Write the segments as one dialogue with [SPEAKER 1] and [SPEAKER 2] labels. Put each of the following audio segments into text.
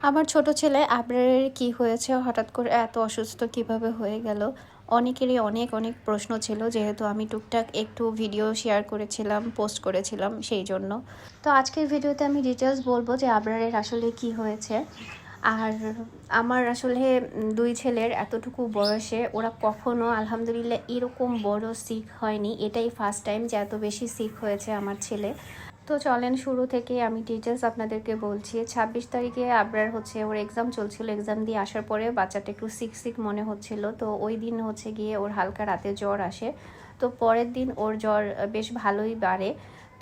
[SPEAKER 1] আমার ছোট ছেলে আবরারের কি হয়েছে? হঠাৎ করে এত অসুস্থ কীভাবে হয়ে গেল? অনেকেরই অনেক অনেক প্রশ্ন ছিল, যেহেতু আমি টুকটাক একটু ভিডিও শেয়ার করেছিলাম পোস্ট করেছিলাম সেই জন্য। তো আজকের ভিডিওতে আমি ডিটেলস বলব যে আবরারের আসলে কি হয়েছে। আর আমার আসলে দুই ছেলের এতটুকু বয়সে ওরা কখনো আলহামদুলিল্লাহ এরকম বড় সিক হয়নি। এটাই ফার্স্ট টাইম যে এত বেশি সিক হয়েছে আমার ছেলে। তো চলেন শুরু থেকে আমি ডিটেলস আপনাদেরকে বলছি। ছাব্বিশ তারিখে আবরার হচ্ছে, ওর এক্সাম চলছিল। এক্সাম দিয়ে আসার পরে বাচ্চাটা একটু সিক সিক মনে হচ্ছিল। তো ওই দিন হচ্ছে গিয়ে ওর হালকা রাতে জ্বর আসে। তো পরের দিন ওর জ্বর বেশ ভালোই বাড়ে।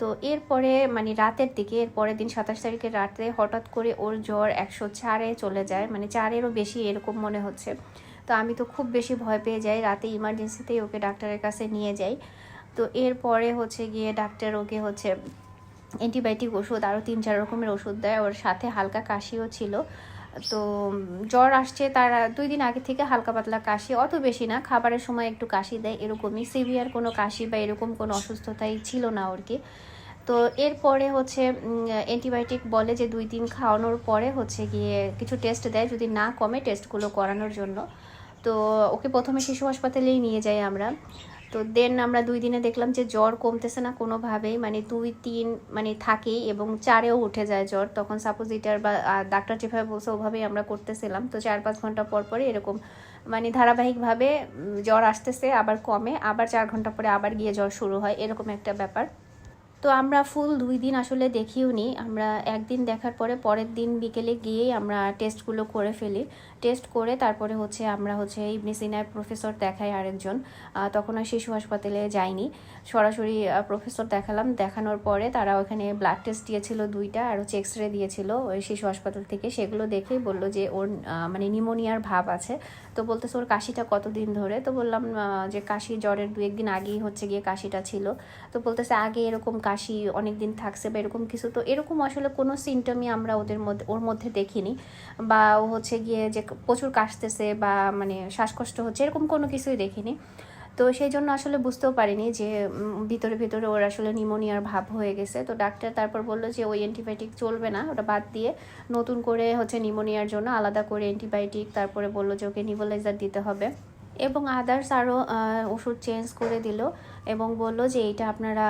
[SPEAKER 1] তো এরপরে মানে রাতের দিকে, এর পরের দিন সাতাশ তারিখের রাতে হঠাৎ করে ওর জ্বর একশো চারে চলে যায়। মানে চারেরও বেশি এরকম মনে হচ্ছে। তো আমি তো খুব বেশি ভয় পেয়ে যাই। রাতে ইমার্জেন্সিতেই ওকে ডাক্তারের কাছে নিয়ে যাই। তো এরপরে হচ্ছে গিয়ে ডাক্তার ওকে হচ্ছে অ্যান্টিবায়োটিক ওষুধ আরও তিন চার রকমের ওষুধ দেয়। ওর সাথে হালকা কাশিও ছিল। তো জ্বর আসছে তার দুই দিন আগে থেকে হালকা পাতলা কাশি অত বেশি না। খাবারের সময় একটু কাশি দেয় এরকমই। সিভিয়ার কোনো কাশি বা এরকম কোনো অসুস্থতাই ছিল না ওর কি। তো এরপরে হচ্ছে অ্যান্টিবায়োটিক বলে যে দুই দিন খাওয়ানোর পরে হচ্ছে গিয়ে কিছু টেস্ট দেয় যদি না কমে টেস্টগুলো করানোর জন্য। তো ওকে প্রথমে শিশু হাসপাতালেই নিয়ে যাই আমরা। তো দেন আমরা দুই দিনে দেখলাম যে জ্বর কমতেছে না কোনোভাবেই। মানে দুই, তিন মানে থাকে এবং চারেও উঠে যায় জ্বর। তখন সাপোজ এটার বা ডাক্তার যেভাবে বলছে ওভাবেই আমরা করতেছিলাম। তো চার, পাঁচ ঘণ্টা পর পরে এরকম মানে ধারাবাহিকভাবে জ্বর আসতেছে, আবার কমে, আবার চার ঘণ্টা পরে আবার গিয়ে জ্বর শুরু হয়, এরকম একটা ব্যাপার। তো আমরা ফুল দুই দিন আসলে দেখিও নি। আমরা একদিন দেখার পরে পরের দিন বিকেলে গিয়েই আমরা টেস্টগুলো করে ফেলি। টেস্ট করে তারপরে হচ্ছে আমরা হচ্ছে ইবনে সিনায় প্রফেসর দেখাই আরেকজন। তখন আর শিশু হাসপাতালে যাইনি। সরাসরি প্রফেসর দেখালাম। দেখানোর পরে তারা ওখানে ব্লাড টেস্ট দিয়েছিল দুইটা আর হচ্ছে এক্স রে দিয়েছিল ওই শিশু হাসপাতাল থেকে। সেগুলো দেখেই বলল যে ওর মানে নিমোনিয়ার ভাব আছে। তো বলতেছে ওর কাশিটা কতদিন ধরে? তো বললাম যে কাশি জ্বরের দু একদিন আগেই হচ্ছে গিয়ে কাশিটা ছিল। তো বলতেছে আগে এরকম কাশি অনেক দিন থাকছে বা এরকম কিছু। তো এরকম আসলে কোনো সিমটমই আমরা ওদের মধ্যে, ওর মধ্যে দেখিনি। বা ও হচ্ছে গিয়ে যে প্রচুর কাশতেছে বা মানে শ্বাসকষ্ট হচ্ছে, এরকম কোনো কিছুই দেখিনি। তো সেই জন্য আসলে বুঝতেও পারিনি যে ভিতরে ভিতরে ওর আসলে নিমোনিয়ার ভাব হয়ে গেছে। তো ডাক্তার তারপর বলল যে, ওই অ্যান্টিবায়োটিক চলবে না, ওটা বাদ দিয়ে নতুন করে হচ্ছে নিমোনিয়ার জন্য আলাদা করে অ্যান্টিবায়োটিক তারপরে বলল যে, ওকে নিবোলাইজার দিতে হবে। এবং আদার্স আরও ওষুধ চেঞ্জ করে দিল এবং বলল যে, এইটা আপনারা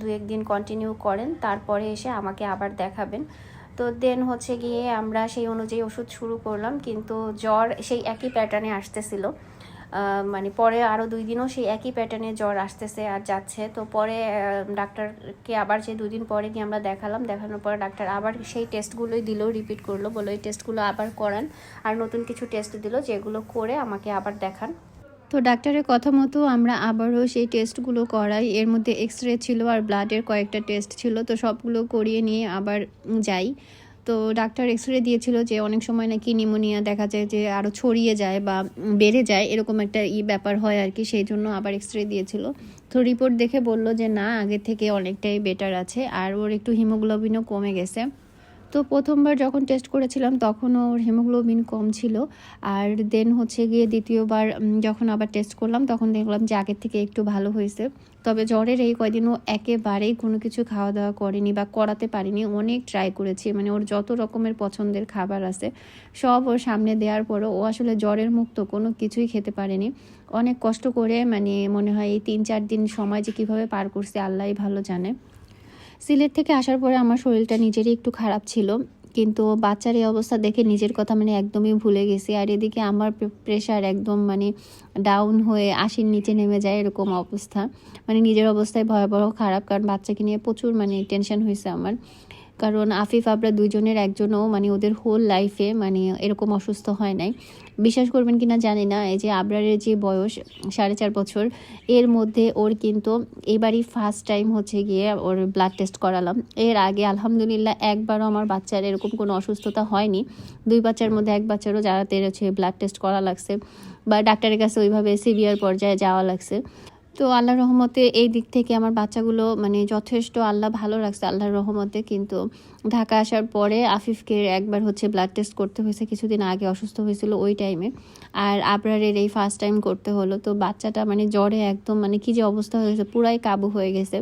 [SPEAKER 1] দু একদিন কন্টিনিউ করেন, তারপরে এসে আমাকে আবার দেখাবেন। তো দেন হচ্ছে গিয়ে আমরা সেই অনুযায়ী ওষুধ শুরু করলাম, কিন্তু জ্বর সেই একই প্যাটার্নে আসতেছিল। মানে পরে আরও দুই দিনও সেই একই প্যাটার্নে জ্বর আসতেছে আর যাচ্ছে। তো পরে ডাক্তারকে আবার যে দুই দিন পরে গিয়ে আমরা দেখালাম? দেখানোর পরে ডাক্তার আবার সেই টেস্টগুলোই দিল রিপিট করল, বলল এই টেস্টগুলো আবার করান আর নতুন কিছু টেস্ট দিল যেগুলো করে আমাকে আবার দেখান। তো ডাক্তারের কথা মতো আমরা আবারও সেই টেস্টগুলো করাই। এর মধ্যে এক্স রে ছিল আর ব্লাডের কয়েকটা টেস্ট ছিল। তো সবগুলো করিয়ে নিয়ে আবার যাই। তো ডাক্তার এক্স রে দিয়েছিল যে অনেক সময় নাকি নিমোনিয়া দেখা যায় যে আরও ছড়িয়ে যায় বা বেড়ে যায়, এরকম একটা ই ব্যাপার হয় আর কি, সেই জন্য আবার এক্স রে দিয়েছিল। তো রিপোর্ট দেখে বলল যে না, আগে থেকে অনেকটাই বেটার আছে, আর ওর একটু হিমোগ্লোবিনও কমে গেছে। তো প্রথমবার যখন টেস্ট করেছিলাম তখন ওর হিমোগ্লোবিন কম ছিল। আর দেন হচ্ছে গিয়ে দ্বিতীয়বার যখন আবার টেস্ট করলাম, তখন দেখলাম যে আগের থেকে একটু ভালো হয়েছে। তবে জ্বরের এই কয়দিনও একেবারেই কোনো কিছু খাওয়া দাওয়া করেনি বা করাতে পারিনি। অনেক ট্রাই করেছি। মানে ওর যত রকমের পছন্দের খাবার আছে, সব ওর সামনে দেওয়ার পরও ও আসলে জ্বরের মুক্ত, কোনো কিছুই খেতে পারেনি। অনেক কষ্ট করে মানে মনে হয় এই তিন চার দিন সময় যে কীভাবে পার করছে, আল্লাহই ভালো জানে। সিলেট থেকে আসার পরে আমার শরীরটা নিজেরই একটু খারাপ ছিল। কিন্তু বাচ্চার এই অবস্থা দেখে নিজের কথা মানে একদমই ভুলে গেছি। আর এদিকে আমার প্রেশার একদম মানে ডাউন হয়ে আশির নিচে নেমে যায় এরকম অবস্থা। মানে নিজের অবস্থায় ভয়াবহ খারাপ, কারণ বাচ্চাকে নিয়ে প্রচুর মানে টেনশন হয়েছে আমার। কারণ আফিফ আবরা দুজনের একজনও মানে ওদের হোল লাইফে মানে এরকম অসুস্থ হয় নাই। বিশ্বাস করবেন কিনা জানি না, এই যে আবরারের যে বয়স সাড়ে চার বছর, এর মধ্যে ওর কিন্তু এবারই ফার্স্ট টাইম হচ্ছে গিয়ে ওর ব্লাড টেস্ট করালাম। এর আগে আলহামদুলিল্লাহ একবারও আমার বাচ্চার এরকম কোনো অসুস্থতা হয়নি। দুই বাচ্চার মধ্যে এক বাচ্চারও যারাতে হচ্ছে ব্লাড টেস্ট করা লাগছে বা ডাক্তারের কাছে ওইভাবে সিভিয়ার পর্যায়ে যাওয়া লাগছে। তো আল্লাহর রহমতে এই দিক থেকে আমার বাচ্চাগুলো মানে যথেষ্ট আল্লাহ ভালো রাখছে আল্লাহর রহমতে। কিন্তু ঢাকা আসার পরে আফিফকে একবার হচ্ছে ব্লাড টেস্ট করতে হয়েছে, কিছুদিন আগে অসুস্থ হয়েছিল ওই টাইমে আর আবরারের এই ফার্স্ট টাইম করতে হলো, তো বাচ্চাটা মানে জ্বরে একদম মানে কি যে অবস্থা হয়েছে পুরাই কাবু হয়ে গেছে।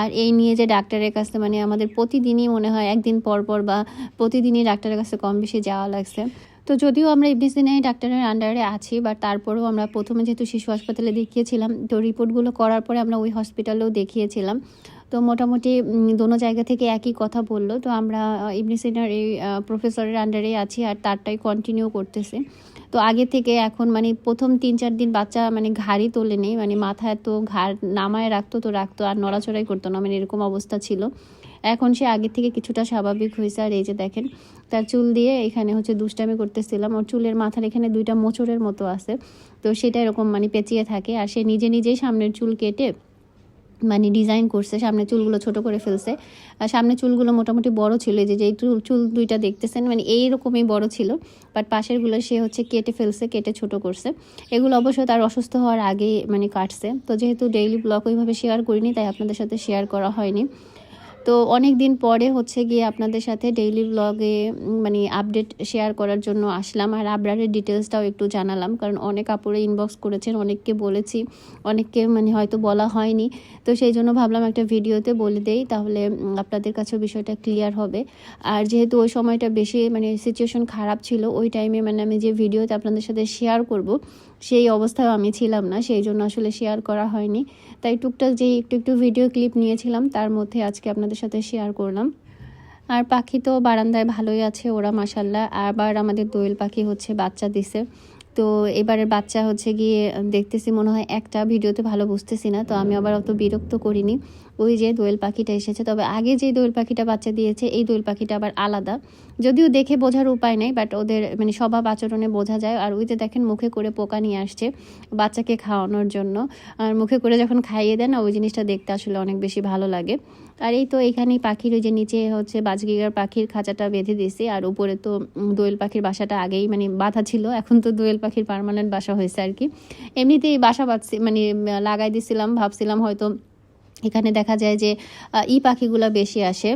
[SPEAKER 1] আর এই নিয়ে যে ডাক্তারের কাছে মানে আমাদের প্রতিদিনই মনে হয়, একদিন পর পর বা প্রতিদিনই ডাক্তারের কাছে কম বেশি যাওয়া লাগছে। তো যদিও আমরা ইবনিসিনাই ডাক্তারের আন্ডারে আছি বাট তারপরেও আমরা প্রথমে যেহেতু শিশু হাসপাতালে দেখিয়েছিলাম, তো রিপোর্টগুলো করার পরে আমরা ওই হসপিটালেও দেখিয়েছিলাম। তো মোটামুটি দোনো জায়গা থেকে একই কথা বলল। তো আমরা ইবনিসিনার এই প্রফেসরের আন্ডারেই আছি আর তারটাই কন্টিনিউ করতেছে। তো আগে থেকে এখন মানে প্রথম তিন চার দিন বাচ্চা মানে ঘাড়ই তোলে নেই মানে মাথায় তো ঘাড় নামায় রাখতো তো রাখতো, আর নড়াচড়াই করতো না মানে এরকম অবস্থা ছিল। এখন সে আগের থেকে কিছুটা স্বাভাবিক হয়েছে। আর এই যে দেখেন, তার চুল দিয়ে এখানে হচ্ছে দুষ্টামি করতেছিলাম। ওর চুলের মাথার এখানে দুইটা মোচড়ের মতো আছে। তো সেটা এরকম মানে পেঁচিয়ে থাকে। আর সে নিজে নিজেই সামনের চুল কেটে মানে ডিজাইন করছে। সামনে চুলগুলো ছোট করে ফেলছে। আর সামনে চুলগুলো মোটামুটি বড় ছিল। এই যে, যেই চুল চুল দুইটা দেখতেছেন মানে এইরকমই বড় ছিল। বাট পাশেরগুলো সে হচ্ছে কেটে ফেলছে, কেটে ছোট করছে। এগুলো অবশ্য তার অসুস্থ হওয়ার আগে মানে কাটছে। তো যেহেতু ডেইলি ব্লগ ওইভাবে শেয়ার করিনি, তাই আপনাদের সাথে শেয়ার করা হয়নি। তো অনেক দিন পরে হচ্ছে গিয়ে আপনাদের সাথে ডেইলি ব্লগে মানে আপডেট শেয়ার করার জন্য আসলাম। আর আবরারের ডিটেলসটাও একটু জানালাম, কারণ অনেক আপুরে ইনবক্স করেছেন, অনেককে বলেছি, অনেককে মানে হয়তো বলা হয়নি। তো সেই জন্য ভাবলাম একটা ভিডিওতে বলে দেই, তাহলে আপনাদের কাছেও বিষয়টা ক্লিয়ার হবে। আর যেহেতু ওই সময়টা বেশি মানে সিচুয়েশন খারাপ ছিল, ওই টাইমে মানে আমি যে ভিডিওতে আপনাদের সাথে শেয়ার করব সেই অবস্থায় আমি ছিলাম না, সেই জন্য আসলে শেয়ার করা হয়নি। তাই টুকটাক যেই একটু একটু ভিডিও ক্লিপ নিয়েছিলাম, তার মধ্যে আজকে আপনাদের সাথে শেয়ার করলাম। আর পাখি তো বারান্দায় ভালোই আছে ওরা মাসাল্লাহ আবার আমাদের দোয়েল পাখি হচ্ছে বাচ্চা দিছে। তো এবারের বাচ্চা হচ্ছে গিয়ে দেখতেছি মনে হয় একটা ভিডিওতে ভালো বুঝতেছি না, তো আমি আবার অত বিরক্ত করিনি। ওই যে দোয়েল পাখিটা এসেছে। তবে আগে যে দোয়েল পাখিটা বাচ্চা দিয়েছে, এই দোয়েল পাখিটা আবার আলাদা। যদিও দেখে বোঝার উপায় নেই বাট ওদের মানে স্বভাব আচরণে বোঝা যায়। আর ওই যে দেখেন মুখে করে পোকা নিয়ে আসছে বাচ্চাকে খাওয়ানোর জন্য। আর মুখে করে যখন খাইয়ে দেন ওই জিনিসটা দেখতে আসলে অনেক বেশি ভালো লাগে। আর এই তো এখানেই পাখির ওই যে নিচে হচ্ছে বাজগিগার পাখির খাঁচাটা বেঁধে দিয়েছি। আর উপরে তো দোয়েল পাখির বাসাটা আগেই মানে বাঁধা ছিল। এখন তো দোয়েল পাখির পার্মানেন্ট বাসা হয়েছে আর কি। এমনিতেই বাসা বাঁধছি মানে লাগাই দিছিলাম, ভাবছিলাম হয়তো এখানে দেখা যায় যে ই পাখিগুলো বেশি আসে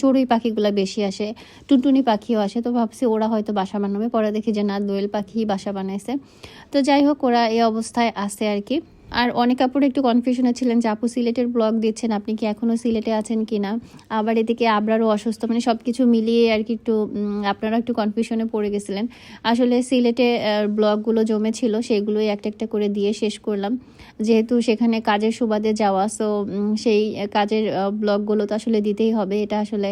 [SPEAKER 1] চড়ুই পাখিগুলো বেশি আসে, টুনটুনি পাখিও আসে। তো ভাবছি ওরা হয়তো বাসা বানাবে, পরে দেখি যে না, দোয়েল পাখি বাসা বানাইছে। তো যাই হোক, ওরা এই অবস্থায় আসে আর কি। আর অনেক আপুর একটু কনফিউশনে ছিলেন যে, আপু, সিলেটের ব্লগ দিচ্ছেন, আপনি কি এখনও সিলেটে আছেন কি না আবার এদিকে আবরারও অসুস্থ মানে সব কিছু মিলিয়ে আর কি একটু আপনারা একটু কনফিউশনে পড়ে গেছিলেন। আসলে সিলেটে ব্লগগুলো জমেছিল, সেগুলোই একটা একটা করে দিয়ে শেষ করলাম। যেহেতু সেখানে কাজের সুবাদে যাওয়া সো সেই কাজের ব্লগগুলো তো আসলে দিতেই হবে। এটা আসলে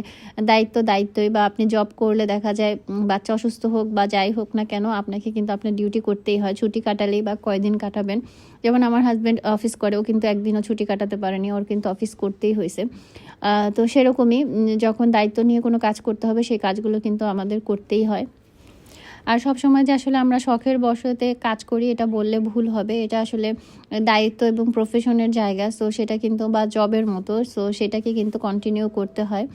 [SPEAKER 1] দায়িত্ব দায়িত্বই, বা আপনি জব করলে দেখা যায় বাচ্চা অসুস্থ হোক বা যাই হোক না কেন, আপনাকে কিন্তু আপনার ডিউটি করতেই হয়। ছুটি কাটালেই বা কয়দিন কাটাবেন। যেমন আমার হাজব্যান্ড অফিস করে, ও কিন্তু একদিনও ছুটি কাটাতে পারেনি, ওর কিন্তু অফিস করতেই হয়েছে। তো সেরকমই যখন দায়িত্ব নিয়ে কোনো কাজ করতে হবে, সেই কাজগুলো কিন্তু আমাদের করতেই হয়। আর সব সময় যে আসলে আমরা শখের বশতে কাজ করি, এটা বললে ভুল হবে। এটা আসলে দায়িত্ব এবং প্রফেশনের জায়গা সো সেটা কিন্তু বা জবের মতো সো সেটাকে কিন্তু কন্টিনিউ করতে হয়।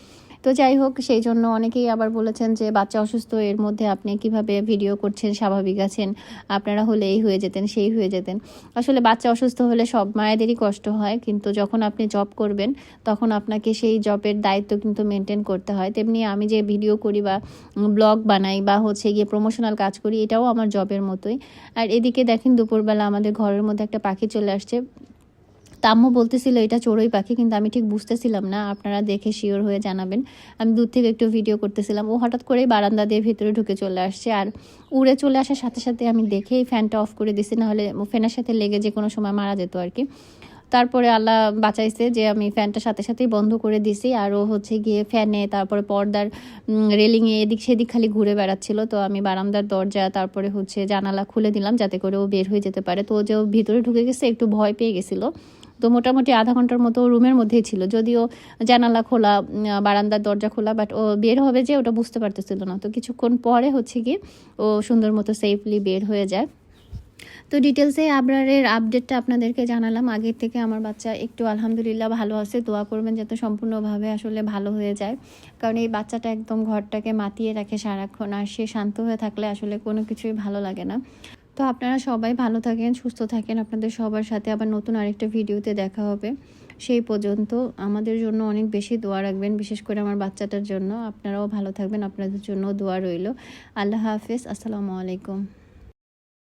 [SPEAKER 1] তো যাই হোক, সেই জন্য অনেকেই আবার বলেছেন যে, বাচ্চা অসুস্থ, এর মধ্যে আপনি কীভাবে ভিডিও করছেন, স্বাভাবিক আছেন, আপনারা হলে এই হয়ে যেতেন, সেই হয়ে যেতেন। আসলে বাচ্চা অসুস্থ হলে সব মায়েদেরই কষ্ট হয়, কিন্তু যখন আপনি জব করবেন, তখন আপনাকে সেই জবের দায়িত্ব কিন্তু মেনটেন করতে হয়। তেমনি আমি যে ভিডিও করি বা ব্লগ বানাই বা হচ্ছে গিয়ে প্রমোশনাল কাজ করি, এটাও আমার জবের মতোই। আর এদিকে দেখেন, দুপুরবেলা আমাদের ঘরের মধ্যে একটা পাখি চলে আসছে। তাম্মু বলতেছিল, এটা চড়ুই পাখি, কিন্তু আমি ঠিক বুঝতেছিলাম না। আপনারা দেখে শিওর হয়ে জানাবেন। আমি দূর থেকে একটু ভিডিও করতেছিলাম। ও হঠাৎ করেই বারান্দা দিয়ে ভিতরে ঢুকে চলে আসছে। আর উড়ে চলে আসার সাথে সাথে আমি দেখেই ফ্যানটা অফ করে দিছি, নাহলে ফ্যানের সাথে লেগে যে কোনো সময় মারা যেত আর কি। তারপরে আল্লাহ বাঁচাইছে যে আমি ফ্যানটা সাথে সাথেই বন্ধ করে দিছি। আর ও হচ্ছে গিয়ে ফ্যানে, তারপরে পর্দার রেলিংয়ে এদিক সেদিক খালি ঘুরে বেড়াচ্ছিল। তো আমি বারান্দার দরজা, তারপরে হচ্ছে জানালা খুলে দিলাম, যাতে করে ও বের হয়ে যেতে পারে। তো যে ও ভিতরে ঢুকে গেছে, একটু ভয় পেয়ে গেছিল। তো মোটামুটি আধা ঘণ্টার মতো রুমের মধ্যেই ছিল। যদিও জানালা খোলা বারান্দার দরজা খোলা বাট ও বের হবে যে ওটা বুঝতে পারতেছিল না। তো কিছুক্ষণ পরে হচ্ছে গিয়ে ও সুন্দর মতো সেফলি বের হয়ে যায়। তো ডিটেলসে আবরারের আপডেটটা আপনাদেরকে জানালাম। আগের থেকে আমার বাচ্চা একটু আলহামদুলিল্লাহ ভালো আছে। দোয়া করবেন যাতে সম্পূর্ণভাবে আসলে ভালো হয়ে যায়। কারণ এই বাচ্চাটা একদম ঘরটাকে মাতিয়ে রাখে সারাক্ষণ, আর সে শান্ত হয়ে থাকলে আসলে কোনো কিছুই ভালো লাগে না। তো আপনারা সবাই ভালো থাকেন, সুস্থ থাকেন। আপনাদের সবার সাথে আবার নতুন আরেকটা ভিডিওতে দেখা হবে। সেই পর্যন্ত আমাদের জন্য অনেক বেশি দোয়া রাখবেন, বিশেষ করে আমার বাচ্চাটার জন্য। আপনারাও ভালো থাকবেন, আপনাদের জন্য দোয়া রইল। আল্লাহ হাফিজ, আসসালামু আলাইকুম।